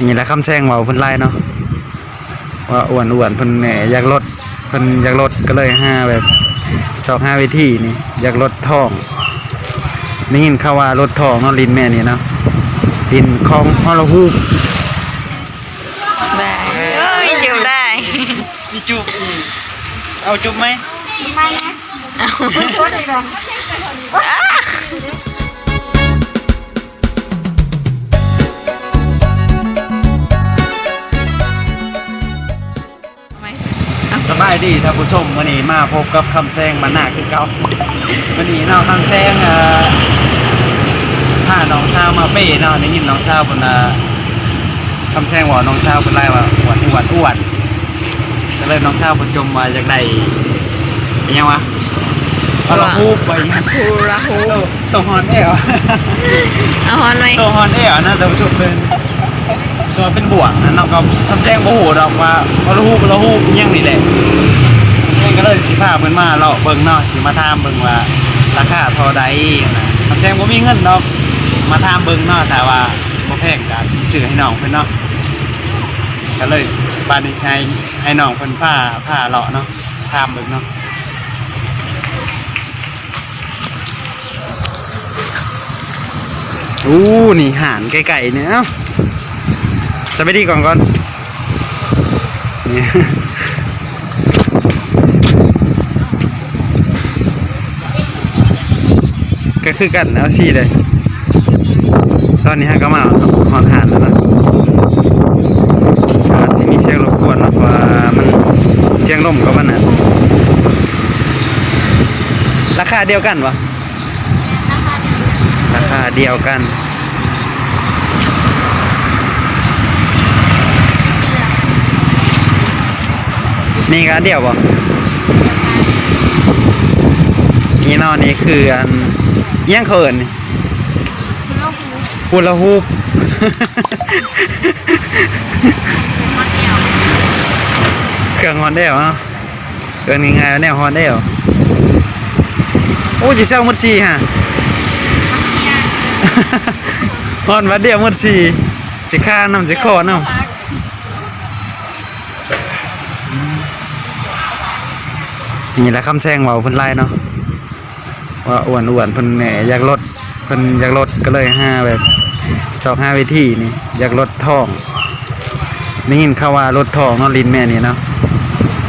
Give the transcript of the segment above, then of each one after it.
นี่แหละคำแซงเว้าเพิ่นไล่เนาะว่าอ้วนอ้วนๆเพิ่นแหน่อยากลดเพิ่นอยากลดก็เลยหาแบบสอกหาวิธีนี่อยากลดท้องได้ยินข่าวว่าลดท้องเนาะลิ้นแม่นี่เนาะลิ้นของฮอลฮูปได้เอ้ยอยู่ได้มีจุบเอาจุบไหมเอา สบายดีท่านผู้ชมวันนี้มาพบกับคำแซงมาหน้าคือเก่าวันนี้เนาะคำแซงเอ่อพาน้องสาวมาเป้เนาะได้ยินน้องสาวเพิ่นว่าคำแซงว่าน้องสาวเพิ่นไล่ว่าอ้วนอ้วนอ้วนก็เลยน้องสาวเพิ่นจมว่าอยากได้อิหยังวะเอาละฮูบไปอิหยังฮูราฮูโตโตฮอนเอวเอาฮอนไหมโตฮอนเอวนะท่านผู้ชมเป็น ตัวเป็นบวกนะเนาก็คำแซงบ่ฮู้ดอกว่าเอาละฮูบเอาละฮูบอิหยังนี่แหละเองก็เลยสิพาเพิ่นมาเลาะเบิ่งเนาะสิมาถามเบิ่งว่าราคาเท่าใดนะคำแซงบ่มีเงินดอกมาถามเบิ่งเนาะแต่ว่าบ่แพงก็สิซื้อให้น้องเพิ่นเนาะก็เลยปานนี้ใช้ให้น้องเพิ่นพาพาเลาะเนาะถามเบิ่งเนาะอู้นี่ห่านไก่ๆเนี่ย เอ้าจะไปดีก่อนก่อนนี่ก็คือกันเอาซีเลย ตอนนี้ฮะก็มาหอนหานแล้วนะอาจจะมีเสียงรบกวนเนาะเพราะว่ามันเสียงลมกับมันน่ะราคาเดียวกันวะราคาเดียวกัน นี่ก็อันเดียวบ่นี่เนอนี่คืออันเอี้ยังเขาเอินนี่ฮูลาฮูปเครื่องฮอนเดลเนาะเอินง่ายๆว่าแนวฮอนเดลโอ้จิเซลหมดสีฮะฮอนวัดเดียวหมดสีสิค่านำสิขอนำ นี่แหละคำแซงเวาเพิ่นไล่เนาะว่าอ้วนอ้วนเพิ่นแหน่อยากลดเพิ่นอยากลดก็เลยห้าแบบสอกห้าวิธีนี่อยากลดท้องได้ยินข่าวว่าลดท้องเนาะลินแม่นี่เนาะ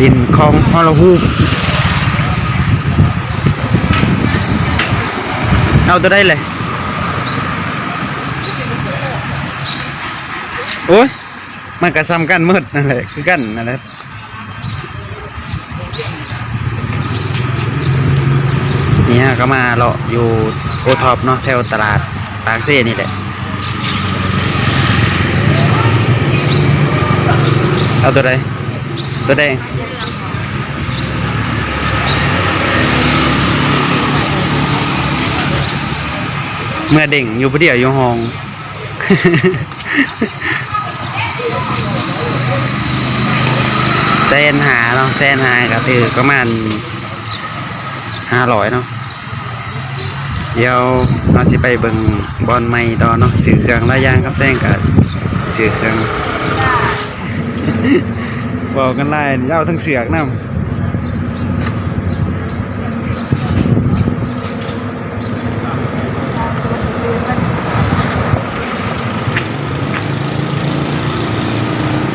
ลินของฮอลฮูปเอาตัวได้เลยโอ้ยมันก็ซ้ำกันมืดนั่นแหละคือกันนั่นแหละ นี่ฮะก็มาเลาะอยู่โอท็อปเนาะแถวตลาดปางเซ่นี่แหละเอาตัวใดตัวแดงเมื่อเด่งอยู่ผู้เดียวอยู่ห้องแสนหาเนาะแสนหาก็ถือประมาณห้าร้อยเนาะ เดี๋ยวเราสิไปเบิ่งบอลใหม่ต่อเนาะสื่อเครื่องลายยางครับแซงกับสื่อเครื่องบอกกันไล่เอาทั้งเสือกนำ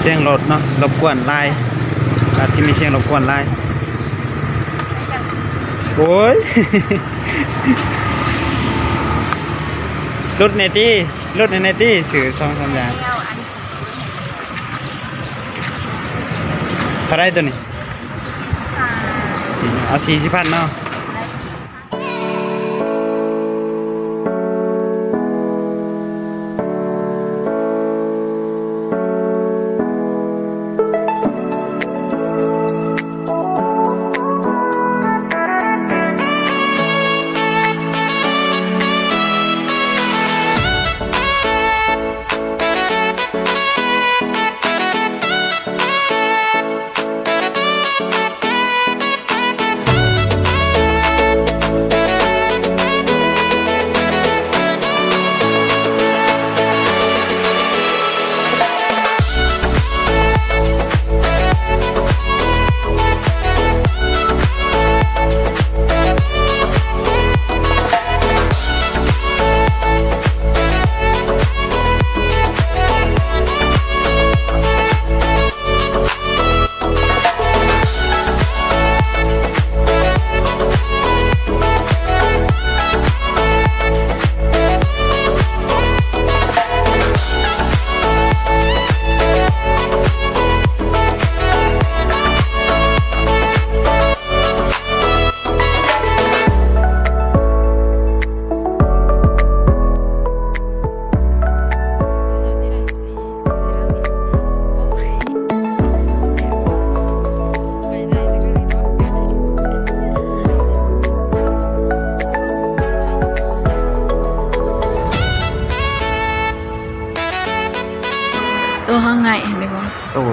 เสียงรถเนาะรบกวนไล่อาจจะมีเสียงรบกวนไล่โอ้ย รถเนตี้รถเนตี้สื่อสองสามอย่างเท่าไรตัวนี้สี่เอาสี่สิบพันเนาะ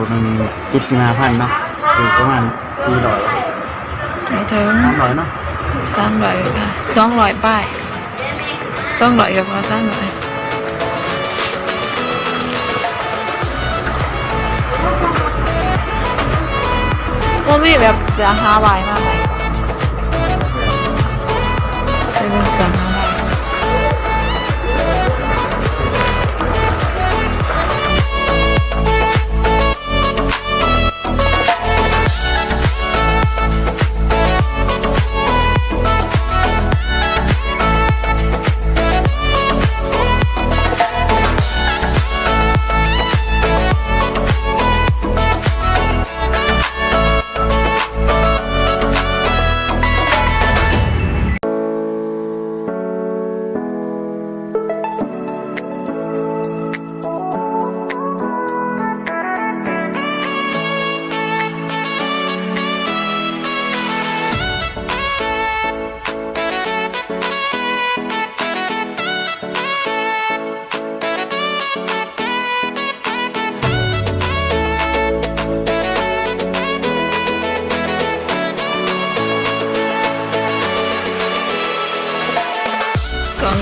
โตหนึ่งจุดสิบห้าพันเนาะอยู่ประมาณสี่ร้อยไม่ถึงสามร้อยเนาะสามร้อยค่ะสองร้อยป้ายสองร้อยกับพอสามร้อยว่ามีแบบราคาบายมากเลย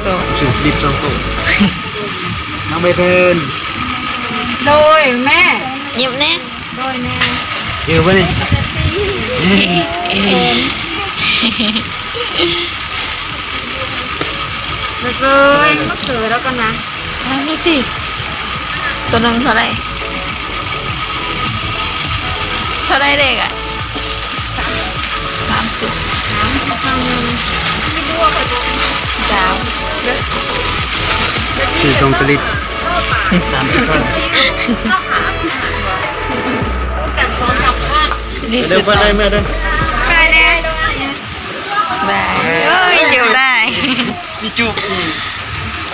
ตัวสื่อสลิปสองตัวน้องใบเทินโดยแม่ยิ้มแน่โดยแม่เอวปะนี่เลยมาเกิดแล้วกันนะนี่สิตัวหนึ่งเท่าไหร่เท่าไหร่เด็กอะสามสิบสามพันหนึ่งดาวสื่อทรงสลิปสามสิบคนนี่เดิสุนดไปเลยแม่เดินได้แน่ได้เอ้ยเดี๋ยวได้มีจุบ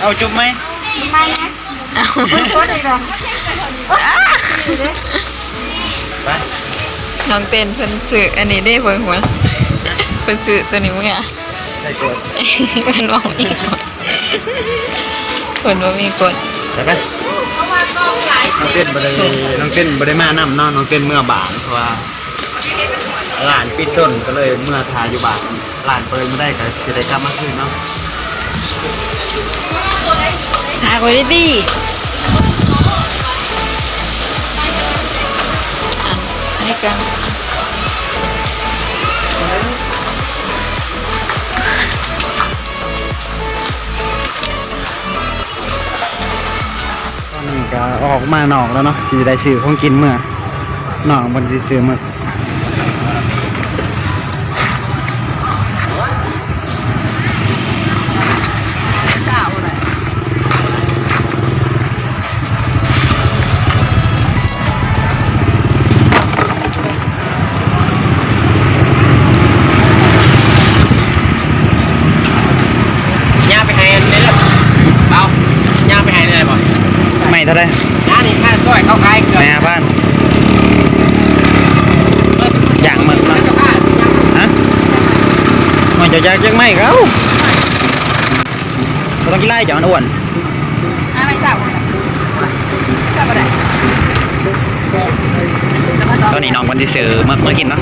เอาจุบไหมเอาอะไปน้องเต้นเพิ่นซื้ออันนี้ได้เพิ่นหัวเพิ่นซื้อตัวนี้มั้งอะ ใส่กดเพิ่นบอกมีกดเพิ่นว่ามีกดใส่ไปน้องเต้นบได้น้องเต้นบได้มานำเนาะน้องเต้นเมื่อบานเพราะว่าร้านปิดต้นก็เลยเมื่อทาอยู่บานร้านเปิดไม่ได้ก็สิได้กลับมาคืนเนาะหาไว้ดีอะให้กัน ก็ออกมานอกแล้วเนาะสิได้ซื้อของกินเมื่อนองบนสิซื้อเมื่อ ย่างไปให้อันนี้เลยเบาย่างไปให้เลยบ่ ไม่ เท่าไรย่างนี่ค่าซอยเข้าขายเกือบแม่บ้านอย่างมึกเนาะค่าฮะมันจะยากยังไม่เขาเราต้องกินไล่จ่ามันอ้วนอะไม่จับจับบ่ได้ตอนนี้น้องคนที่ซื้อเมื่อเมื่อกินเนาะ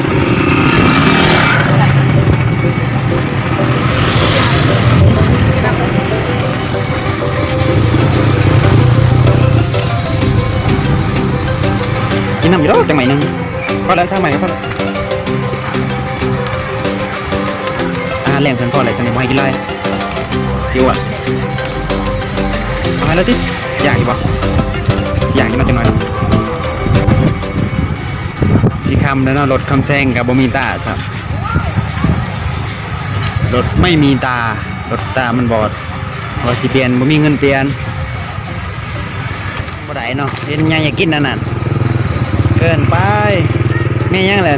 ำอยู่แล้วจังไหมนึงก็แล้วช่างใหม่ก็พอแล้วอาหารแรงเพิ่นพอเลยจะไม่ให้กินไล่จิ๋วอะเอาแล้วที่อยากอีกบ่อยากกินมาจังหน่อยเนาะสีคำแล้วเนาะรถคำแซงกับบมีตาครับรถไม่มีตารถตามันบอดว่าสิเปลี่ยนบ่มีเงินเปลี่ยนบ่ได้เนาะเห็นยังอยากกินนั่นน่ะ กินไปแม่ยังแหละ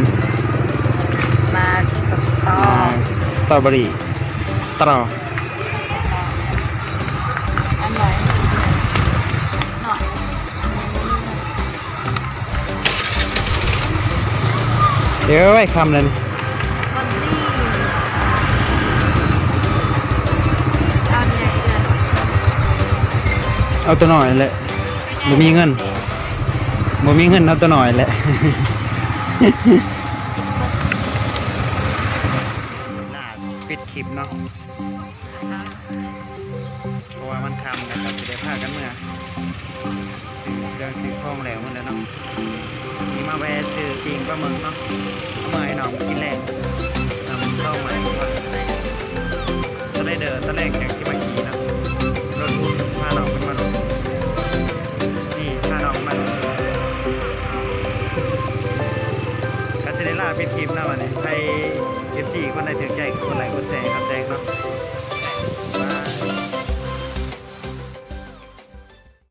มาสตอสตรอเบอรี่สตรออันไหนหน่อยเดี๋ยวไว้คำเลยวันนี้เอาไงเนี่ยเอาตัวหน่อยเลยบ่มีเงินเบ่มีเงินเท่าตัวหน่อยแหละน่าปิดคลิปเนาะเพราะว่ามันคำแล้วก็สิได้พากันเมื่อซื้อเรื่องซื้อของแล้วมันแล้วเนาะนี่มาแวะซื้อปิงปลาหมึกเนาะเอามาให้น้องกินแรงนำซ่องมาก่อนตอนแรกเดินตอนแรก สี่คนไหนถึงใจคนไหนคนแสงครับแจ้งเนาะ